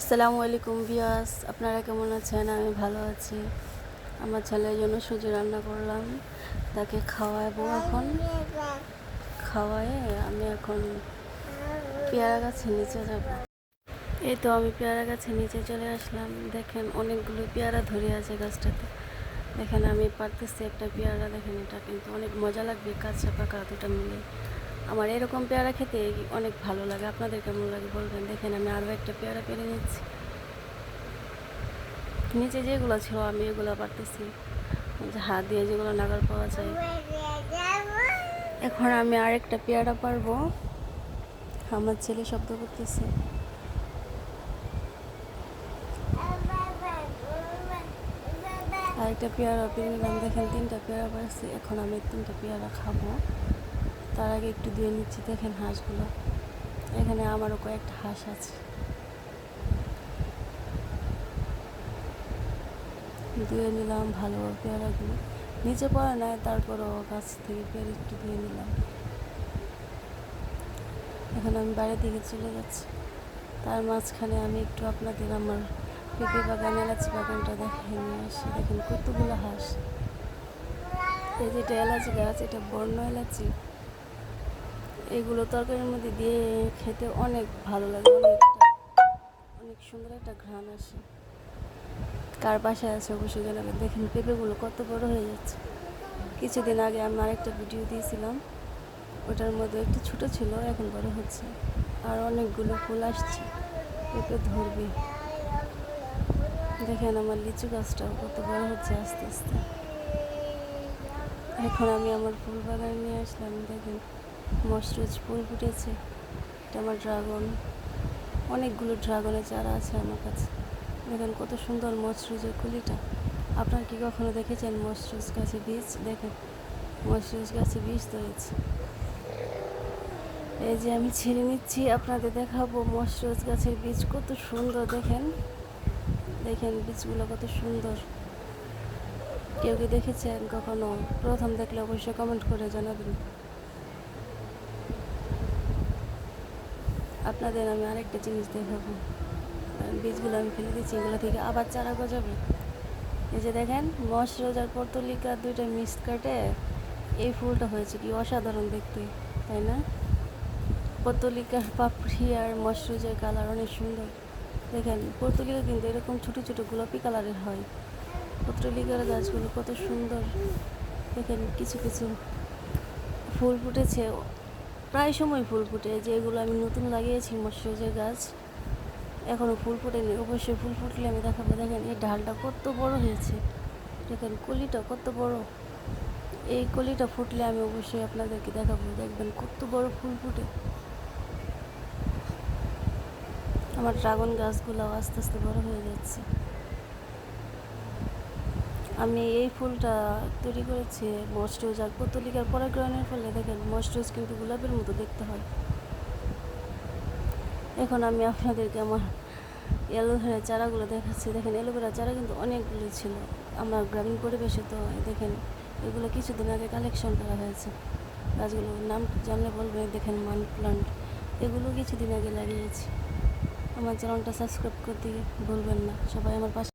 আসসালামু আলাইকুম বিয়াস আপনারা কেমন আছেন? আমি ভালো আছি। আমার ছেলের জন্য সুজি রান্না করলাম, তাকে খাওয়াবো এখন। খাওয়ায়ে আমি এখন পেয়ারা গাছের নিচে যাব। এই তো আমি পেয়ারা গাছের নিচে চলে আসলাম। দেখেন অনেকগুলো পেয়ারা ধরে আছে গাছটাতে। দেখেন আমি পারতেছি একটা পেয়ারা, দেখেন এটা কিন্তু অনেক মজা লাগবে, কাঁচা পাকা দুটা মিলে। আমার এরকম পেয়ারা খেতে অনেক ভালো লাগে। আপনাদের কেমন লাগে বলবেন? দেখেন, আমি আরও একটা পেয়ারা পেরে নিচ্ছি। নিচে যেগুলো ছিল, আমি এগুলো পারতেছি। হাত দিয়ে যেগুলো নাগাল পাওয়া যায়। এখন আমি আরেকটা পেয়ারা পারব। আমার ছেলে শব্দ করতেছে। আরেকটা পেয়ারা পেরে নিলাম। দেখেন, তিনটা পেয়ারা পারছি। এখন আমি তিনটা পেয়ারা খাব। তার আগে একটু দিয়ে নিচ্ছি, দেখেন হাঁসগুলো। এখানে আমারও কয়েকটা হাঁস আছে। ধুয়ে নিলাম, ভালোভাবে পেয়ারাগুলো নিচে পড়ে নাই তারপরও গাছ থেকে পেয়ারা একটু ধুয়ে নিলাম। এখন আমি বাইরের দিকে চলে যাচ্ছি। তার মাঝখানে আমি একটু আপনাদের আমার পেঁপে বাগান, এলাচি বাগানটা দেখে নিয়ে আসি। দেখেন কতগুলো হাঁস। এই যেটা এলাচি গাছ, এটা বর্ণ এলাচি। এগুলো তরকারির মধ্যে দিয়ে খেতে অনেক ভালো লাগে অনেকটা অনেক সুন্দর একটা ঘ্রাণ আসে। কার বাসায় আছে অবশ্যই জানাবেন। দেখেন পেঁপেগুলো কত বড় হয়ে যাচ্ছে। কিছুদিন আগে আমি আরেকটা ভিডিও দিয়েছিলাম। ওটার মধ্যে একটু ছোট ছিল, এখন বড় হচ্ছে। আর অনেকগুলো ফুল আসছে। পেঁপে ধরবে। দেখেন আমার লিচু গাছটাও কত বড় হচ্ছে আস্তে আস্তে। এখন আমি আমার ফুল বাগানে নিয়ে আসলাম, দেখেন। মশরুজ ফুল ফুটেছে। এটা আমার ড্রাগন। অনেকগুলো ড্রাগনের চারা আছে আমার কাছে। দেখেন কত সুন্দর মশরুজের কুলিটা। আপনার কি কখনো দেখেছেন মশরুজ গাছে বীজ? দেখেন মশরুজ গাছে বীজ ধরেছে। এই যে আমি ছিঁড়ে নিচ্ছি, আপনাদের দেখাবো মশরুজ গাছের বীজ কত সুন্দর, দেখেন। দেখেন বীজগুলো কত সুন্দর। কেউ কি দেখেছেন কখনো? প্রথম দেখলে অবশ্যই কমেন্ট করে জানাবেন। আপনাদের আমি আরেকটা জিনিস দেখাবো। বীজগুলো আমি ফেলে দিচ্ছি, এগুলো থেকে আবার চারা গজাবে। এই যে দেখেন মশরোজ আর পর্তলিকা দুইটা মিক্স কাটে। এই ফুলটা হয়েছে কি অসাধারণ দেখতে, তাই না? পর্তলিকার পাপড়ি আর মশরুজের কালার অনেক সুন্দর। দেখেন, পর্তলিকা কিন্তু এরকম ছোটো ছোটো গোলাপি কালারের হয়। পত্রলিকার গাছগুলো কত সুন্দর। দেখেন, কিছু কিছু ফুল ফুটেছে প্রায় সময় ফুল ফুটে, যেগুলো আমি নতুন লাগিয়েছি মৎস্যজের গাছ এখনও ফুল ফুটেনি। অবশ্যই ফুল ফুটলে আমি দেখাবো, দেখেন এই ডালটা কত বড় হয়েছে। দেখেন কলিটা কত বড়। এই কলিটা ফুটলে আমি অবশ্যই আপনাদেরকে দেখাবো, দেখবেন কত বড় ফুল ফুটে। আমার ড্রাগন গাছগুলো আস্তে আস্তে বড় হয়ে যাচ্ছে। আমি এই ফুলটা তৈরি করেছি মস্ট্রোজ আর পতলিকার পরাগ্রহণের ফলে দেখেন মস্ট্রোজ কিন্তু গোলাপের মতো দেখতে হয়। এখন আমি আপনাদেরকে আমার অ্যালোভেরা চারাগুলো দেখাচ্ছি। দেখেন অ্যালোভেরা চারা কিন্তু অনেকগুলো ছিল। আমার গ্রামীণ পরিবেশে তো দেখেন এগুলো কিছুদিন আগে কালেকশন করা হয়েছে। গাছগুলোর নাম জানলে বলবে, দেখেন মানি প্লান্ট এগুলো কিছুদিন আগে লাগিয়েছি। আমার চ্যানেলটা সাবস্ক্রাইব করতে ভুলবেন না। সবাই আমার পাশে